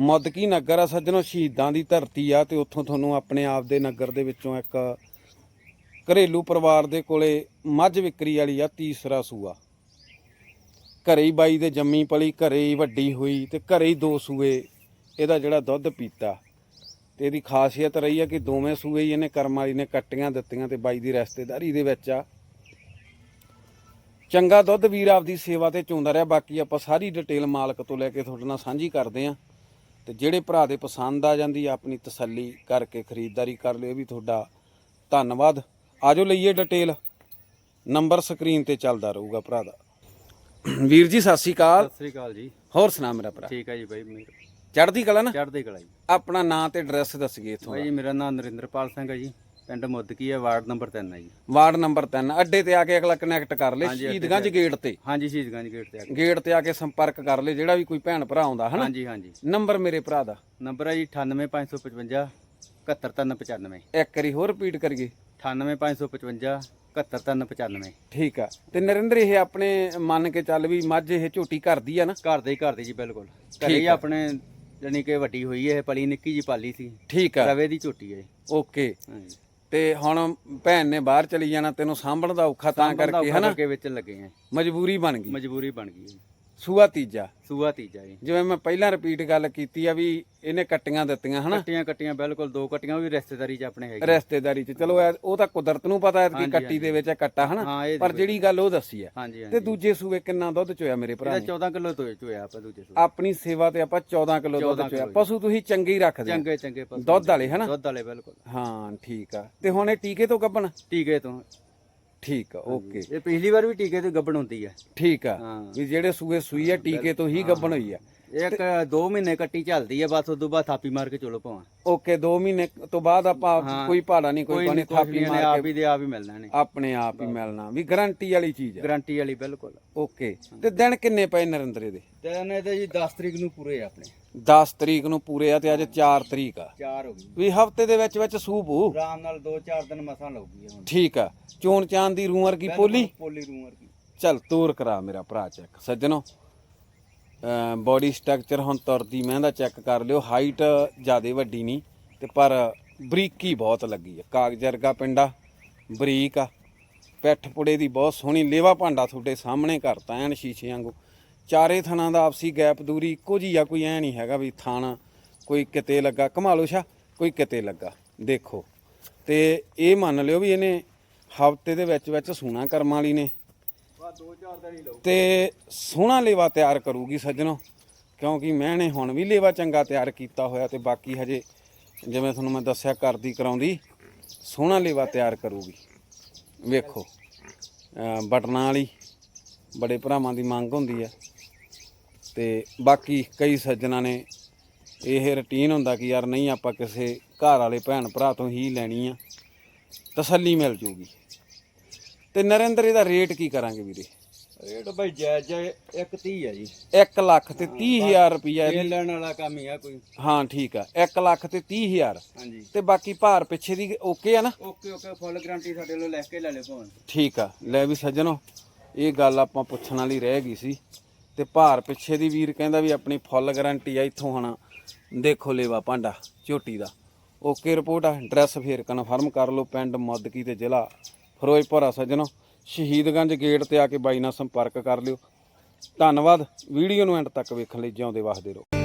ਮੁੱਦਕੀ ਨਗਰ ਆ ਸੱਜਣੋ? ਸ਼ਹੀਦਾਂ ਦੀ ਧਰਤੀ ਆ ਤੇ ਉੱਥੋਂ ਤੁਹਾਨੂੰ ਆਪਣੇ ਆਪ ਦੇ ਨਗਰ ਦੇ ਵਿੱਚੋਂ ਇੱਕ ਘਰੇਲੂ ਪਰਿਵਾਰ ਦੇ ਕੋਲੇ ਮੱਝ ਵਿਕਰੀ ਵਾਲੀ ਆ, ਤੀਸਰਾ ਸੂਆ। ਘਰੇ ਹੀ ਬਾਈ ਦੇ ਜੰਮੀ ਪਲੀ, ਘਰੇ ਹੀ ਵੱਡੀ ਹੋਈ ਤੇ ਘਰੇ ਹੀ ਦੋ ਸੂਏ, ਇਹਦਾ ਜਿਹੜਾ ਦੁੱਧ ਪੀਤਾ। ਤੇ ਇਹਦੀ ਖਾਸੀਅਤ ਰਹੀ ਆ ਕਿ ਦੋਵੇਂ ਸੂਏ ਹੀ ਇਹਨੇ ਕਰਮ ਵਾਲੀ ਨੇ ਕੱਟੀਆਂ, ਦਿੱਤੀਆਂ ਤੇ ਬਾਈ ਦੀ ਰਿਸ਼ਤੇਦਾਰੀ ਦੇ ਵਿੱਚ ਆ। ਚੰਗਾ ਦੁੱਧ ਵੀਰ ਆਪਦੀ ਸੇਵਾ ਤੇ ਚੋਂਦਾ ਰਿਹਾ, ਬਾਕੀ ਆਪਾਂ ਸਾਰੀ ਡਿਟੇਲ ਮਾਲਕ ਤੋਂ ਲੈ ਕੇ ਤੁਹਾਡੇ ਨਾਲ ਸਾਂਝੀ ਕਰਦੇ ਆਂ। ਤੇ ਜਿਹੜੇ ਭਰਾ ਦੇ ਪਸੰਦ ਆ ਜਾਂਦੀ ਆ ਆਪਣੀ ਤਸੱਲੀ ਕਰਕੇ ਖਰੀਦਦਾਰੀ ਕਰ ਲਿਓ ਇਹ ਵੀ ਤੁਹਾਡਾ ਧੰਨਵਾਦ। ਆਜੋ ਲਈਏ ਡਿਟੇਲ ਨੰਬਰ ਸਕਰੀਨ ਤੇ ਚੱਲਦਾ ਰਹੂਗਾ ਭਰਾ ਦਾ। ਵੀਰ ਜੀ ਸਤਿ ਸ਼੍ਰੀ ਅਕਾਲ। ਸਤਿ ਸ੍ਰੀ ਅਕਾਲ ਜੀ। ਹੋਰ ਸੁਣਾ ਮੇਰਾ ਭਰਾ। ਠੀਕ ਹੈ ਜੀ ਬਾਈ ਮੇਰਾ ਚੜ੍ਹਦੀ ਕਲਾ ਨਾ? ਚੜ੍ਹਦੀ ਕਲਾ ਜੀ। ਆਪਣਾ ਨਾਂ ਤੇ ਐਡਰੈਸ ਦੱਸੀਏ ਇੱਥੋਂ ਬਾਈ ਜੀ ਮੇਰਾ ਨਾਮ ਨਰਿੰਦਰਪਾਲ ਸਿੰਘ ਹੈ ਜੀ। ਪਿੰਡ ਮੁੱਦਕੀ ਹੈ ਵਾਰਡ ਨੰਬਰ 3 ਹੈ ਜੀ। ਵਾਰਡ ਨੰਬਰ 3 ਅੱਡੇ ਤੇ ਆ ਕੇ ਅਗਲਾ ਕਨੈਕਟ ਕਰ ਲੇ ਹਾਂਜੀ, ਅੱਡੇ ਸ਼ਹੀਦਗੰਜ ਗੇਟ ਤੇ। ਹਾਂਜੀ ਸ਼ਹੀਦਗੰਜ ਗੇਟ ਤੇ ਆ ਕੇ। ਗੇਟ ਤੇ ਆ ਕੇ ਸੰਪਰਕ ਕਰ ਲੇ ਜਿਹੜਾ ਵੀ ਕੋਈ ਭੈਣ ਭਰਾ ਆਉਂਦਾ ਹਨਾ? ਹਾਂਜੀ ਹਾਂਜੀ। ਨੰਬਰ ਮੇਰੇ ਭਰਾ ਦਾ। ਨੰਬਰ ਹੈ ਜੀ 98555 71395 ਇੱਕ ਵਾਰੀ ਹੋਰ ਰਿਪੀਟ ਕਰੀਏ। 98555 71395 ਠੀਕ ਆ। ਤੇ ਨਰਿੰਦਰ ਇਹ ਆਪਣੇ ਮੰਨ ਕੇ ਚੱਲ ਵੀ ਮੱਝ ਇਹ ਝੋਟੀ ਕਰਦੀ ਆ ਨਾ? ਘਰ ਦੇ ਹੀ ਘਰ ਦੇ ਜੀ ਬਿਲਕੁਲ। ਘਰੇ ਹੀ ਆਪਣੇ ਜਾਣੀ ਕਿ ਵੱਡੀ ਹੋਈ ਹੈ ਇਹ ਪਲੀ ਨਿੱਕੀ ਜੀ ਪਾਲੀ ਸੀ। ਠੀਕ ਆ। ਰਵੇ ਦੀ ਝੋਟੀ ਹੈ ਓਕੇ। ਹਾਂਜੀ। ਤੇ ਹੁਣ ਭੈਣ ਨੇ ਬਾਹਰ ਚਲੀ ਜਾਣਾ ਤੈਨੂੰ ਸਾਂਭਣ ਦਾ ਔਖਾ ਤਾਂ ਕਰਕੇ ਹਨਾ? ਕਰਕੇ ਵਿੱਚ ਲੱਗੇ ਆ। ਮਜਬੂਰੀ ਬਣ ਗਈ। ਮਜਬੂਰੀ ਬਣ ਗਈ। ਸੂਆ ਤੀਜਾ। ਸੂਆ ਤੀਜਾ ਜੀ। ਜਿਵੇਂ ਮੈਂ ਪਹਿਲਾਂ ਰਿਪੀਟ ਗੱਲ ਕੀਤੀ ਆ ਵੀ ਇਹਨੇ ਕੱਟੀਆਂ ਦਿੱਤੀਆਂ ਹਨਾ? ਕੱਟੀਆਂ ਕੱਟੀਆਂ ਬਿਲਕੁਲ ਦੋ ਕੱਟੀਆਂ ਉਹ ਵੀ ਰਿਸ਼ਤੇਦਾਰੀ 'ਚ ਆਪਣੇ ਹੈਗੇ। ਰਿਸ਼ਤੇਦਾਰੀ ਚ। ਚਲੋ ਉਹ ਤਾਂ ਕੁਦਰਤ ਨੂੰ ਪਤਾ ਹੈ ਕਿ ਕੱਟੀ ਦੇ ਵਿੱਚ ਇਹ ਕੱਟਾ ਹਨਾ? ਹਾਂ ਇਹ ਪਰ ਜਿਹੜੀ ਗੱਲ ਉਹ ਦੱਸੀ ਆ। ਹਾਂਜੀ ਹਾਂਜੀ। ਤੇ ਦੂਜੇ ਸੂਏ ਕਿੰਨਾ ਦੁੱਧ ਚੋਇਆ ਮੇਰੇ ਭਰਾ ਇਹਦਾ ਨੇ? 14 ਕਿਲੋ ਤੋਂ ਚੋਇਆ ਆਪਾਂ ਦੂਜੇ ਸੂ ਆਪਣੀ ਸੇਵਾ ਤੇ ਆਪਾਂ 14 ਕਿਲੋ ਦੁੱਧ 14 ਚੋਇਆ। ਕਿਲੋ। ਪਸ਼ੂ ਤੁਸੀਂ ਚੰਗੇ ਹੀ ਰੱਖਦੇ ਚੰਗੇ ਚੰਗੇ ਪਸ਼ੂ ਦੁੱਧ ਵਾਲੇ ਹਨਾ? ਦੁੱਧ ਵਾਲੇ ਬਿਲਕੁਲ। ਹਾਂ ਠੀਕ ਆ। ਤੇ ਹੁਣ ਇਹ ਟੀਕੇ ਤੋਂ ਗੱਬਣ ਟੀਕੇ ਤੋਂ। ਠੀਕ ਆ ਓਕੇ। ਇਹ ਪਿਛਲੀ ਵਾਰ ਵੀ ਟੀਕੇ ਤੋਂ ਗੱਭਣ ਹੁੰਦੀ ਹੈ ਠੀਕ ਆ। ਹਾਂ। ਵੀ ਜਿਹੜੇ ਸੂਏ ਸੂਈ ਆ ਟੀਕੇ ਤੋਂ ਹੀ ਗੱਬਣ ਹੋਈ ਆ। ਇਹ ਇੱਕ 2 ਮਹੀਨੇ ਕੱਟੀ ਚੱਲਦੀ ਹੈ ਬਸ ਉਦੋਂ ਬਾਅਦ ਥਾਪੀ ਮਾਰ ਕੇ ਚਲੋ ਭਾਵਾਂ। ਓਕੇ 2 ਮਹੀਨੇ ਤੋਂ ਬਾਅਦ ਆਪਾਂ ਕੋਈ ਭਾੜਾ ਨਹੀਂ ਕੋਈ ਪਾਣੀ ਥਾਪੀ ਨੇ ਮਾਰ ਆਪ ਹੀ ਦੇ ਆਪ ਹੀ ਮਿਲਣਾ ਨੇ ਆਪਣੇ ਆਪ ਹੀ ਮਿਲਣਾ। ਵੀ ਗਾਰੰਟੀ ਵਾਲੀ ਚੀਜ਼ ਆ। ਗਾਰੰਟੀ ਵਾਲੀ ਬਿਲਕੁਲ। ਓਕੇ। ਤੇ ਦਿਨ ਕਿੰਨੇ ਪਏ ਨਰਿੰਦਰ ਦੇ? ਤੇ ਇਹਨੇ ਤੇ ਜੀ 10 ਤਰੀਕ ਨੂੰ ਪੂਰੇ ਆ ਆਪਣੇ। 10 ਤਰੀਕ ਨੂੰ ਪੂਰੇ ਆ ਤੇ ਅੱਜ 4 ਤਰੀਕ ਆ। 4 ਹੋ ਗਈ। ਵੀ ਹਫ਼ਤੇ ਦੇ ਵਿੱਚ ਵਿੱਚ ਸੂਪ ਹੋਊ। ਆਰਾਮ ਨਾਲ 2-4 ਦਿਨ ਮਸਾਂ ਲਾਉਗੀ ਹੁਣ। ਠੀਕ ਆ। ਚੋਣ ਚਾਂਦ ਦੀ ਰੂਮਰ ਕੀ ਪੋਲੀ? ਪੋਲੀ ਰੂਮ ਵਰਗੀ ਚੱਲ ਤੋਰ ਕਰਾ ਮੇਰਾ ਭਰਾ ਚੈੱਕ। ਸੱਜਣੋ ਬਾਡੀ ਸਟਰਕਚਰ ਹੁਣ ਤੁਰਦੀ ਮੈਂ ਦਾ ਚੈੱਕ ਕਰ ਲਿਓ। ਹਾਈਟ ਜਿਆਦੇ ਵੱਡੀ ਨਹੀਂ ਤੇ ਪਰ ਬਰੀਕੀ ਬਹੁਤ ਲੱਗੀ ਆ। ਕਾਗਜ਼ ਵਰਗਾ ਪਿੰਡਾ ਬਰੀਕ ਆ। ਪਿੱਠ ਪੁੜੇ ਦੀ ਬਹੁਤ ਸੋਹਣੀ ਲੇਵਾ ਭਾਂਡਾ ਤੁਹਾਡੇ ਸਾਹਮਣੇ ਕਰਤਾ ਐਨ ਸ਼ੀਸ਼ੇ ਵਾਂਗੂ। ਚਾਰੇ ਥਣਾਂ ਦਾ ਆਪਸੀ ਗੈਪ ਦੂਰੀ ਇੱਕੋ ਹੀ ਆ, ਕੋਈ ਐ ਨਹੀਂ ਹੈਗਾ ਵੀ ਥਾਣਾ ਕੋਈ ਕਿਤੇ ਲੱਗਾ। ਕਮਾ ਲਓ ਸ਼ਾ ਕੋਈ ਕਿਤੇ ਲੱਗਾ। ਦੇਖੋ, ਤੇ ਇਹ ਮੰਨ ਲਿਓ ਵੀ ਇਹਨੇ ਹਫ਼ਤੇ ਦੇ ਵਿੱਚ ਵਿੱਚ ਸੂਣਾ ਕਰਮਾਂ ਵਾਲੀ ਨੇ। ਬਸ 2-4 ਦਿਨ ਹੀ ਲਾਉ ਤੇ ਸੋਹਣਾ ਲੇਵਾ ਤਿਆਰ ਕਰੂਗੀ ਸੱਜਣੋ, ਕਿਉਂਕਿ ਮੈਂ ਨੇ ਹੁਣ ਵੀ ਲੇਵਾ ਚੰਗਾ ਤਿਆਰ ਕੀਤਾ ਹੋਇਆ ਤੇ ਬਾਕੀ ਹਜੇ ਜਿਵੇਂ ਤੁਹਾਨੂੰ ਮੈਂ ਦੱਸਿਆ ਕਰਦੀ ਕਰਾਉਂਦੀ, ਸੋਹਣਾ ਲੇਵਾ ਤਿਆਰ ਕਰੂਗੀ। ਵੇਖੋ ਬਟਨਾਂ ਵਾਲੀ ਬੜੇ ਭਰਾਵਾਂ ਦੀ ਮੰਗ ਹੁੰਦੀ ਹੈ ਤੇ ਬਾਕੀ ਕਈ ਸੱਜਣਾ ਨੇ ਇਹ ਰੁਟੀਨ ਹੁੰਦਾ ਕਿ ਯਾਰ ਨਹੀਂ ਆਪਾਂ ਕਿਸੇ ਘਰ ਵਾਲੇ ਭੈਣ ਭਰਾ ਤੋਂ ਹੀ ਲੈਣੀ ਆ ਤਸੱਲੀ ਮਿਲ ਜੂਗੀ। ਤੇ ਨਰਿੰਦਰ ਇਹਦਾ ਰੇਟ ਕੀ ਕਰਾਂਗੇ ਵੀਰੇ? ਰੇਟ ਭਾਈ ਜਾਇਜ਼ ਜਾਇਜ਼ 130 ਹੈ ਜੀ। 1 ਲੱਖ ਤੇ 30000 ਰੁਪਈਆ ਇਹ ਲੈਣ ਵਾਲਾ ਕੰਮ ਹੀ ਆ ਕੋਈ। ਹਾਂ ਠੀਕ ਆ 1 ਲੱਖ ਤੇ 30000 ਹਾਂਜੀ। ਤੇ ਬਾਕੀ ਭਾਰ ਪਿੱਛੇ ਦੀ ਓਕੇ ਆ ਨਾ? ਓਕੇ ਓਕੇ ਫੁੱਲ ਗਾਰੰਟੀ ਸਾਡੇ ਕੋਲ ਲੈ ਕੇ ਲੈ ਲਿਓ ਭਾਵੇਂ ਠੀਕ ਆ ਲੈ ਵੀ ਸੱਜਣੋ। ਇਹ ਗੱਲ ਆਪਾਂ ਪੁੱਛਣ ਵਾਲੀ ਰਹਿ ਗਈ ਸੀ। ਤੇ ਭਾਰ ਪਿੱਛੇ ਦੀ ਵੀਰ ਕਹਿੰਦਾ ਵੀ ਆਪਣੀ ਫੁੱਲ ਗਾਰੰਟੀ ਆ ਇੱਥੋਂ ਹਣਾ ਦੇਖੋ ਲੇਵਾ ਭਾਂਡਾ, ਝੋਟੀ ਦਾ। ਓਕੇ ਰਿਪੋਰਟ ਆ ਐਡਰੈਸ ਫੇਰ ਕਨਫਰਮ ਕਰ ਲਓ, ਪਿੰਡ ਮੁੱਦਕੀ ਤੇ ਜ਼ਿਲ੍ਹਾ ਫਿਰੋਜ਼ਪੁਰ ਆ ਸੱਜਣੋ। ਸ਼ਹੀਦਗੰਜ ਗੇਟ ਤੇ ਆ ਕੇ ਬਾਈ ਨਾਲ ਸੰਪਰਕ ਕਰ ਲਿਓ। ਧੰਨਵਾਦ, ਵੀਡੀਓ ਨੂੰ ਐਂਡ ਤੱਕ ਵੇਖਣ ਲਈ ਜਿਉਂਦੇ ਵਸਦੇ ਰਹੋ।